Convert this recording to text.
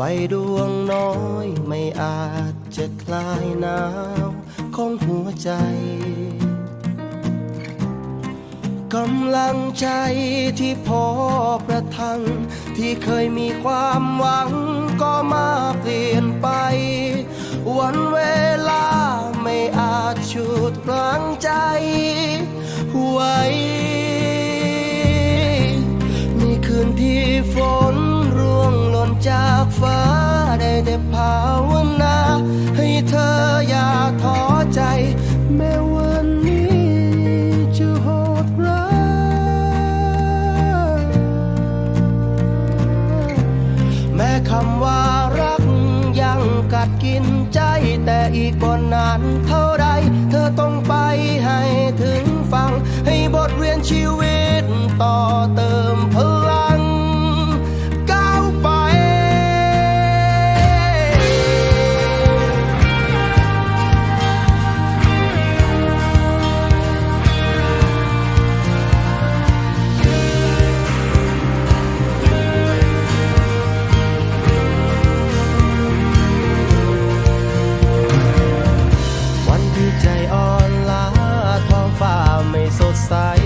ไฟดวงน้อยไม่อาจจะคลายหนาวของหัวใจกำลังใจที่พอประทัง ที่เคยมีความหวังก็มาเปลี่ยนไป วันเวลาไม่อาจฉุดรังใจ ได้ภาวนา ให้เธออย่าท้อใจ แม้วันนี้จะโหดร้ายแม้คำว่ารักยังกัดกินใจ แต่อีกบนนานเท่าไร เธอต้องไปให้ถึง さい。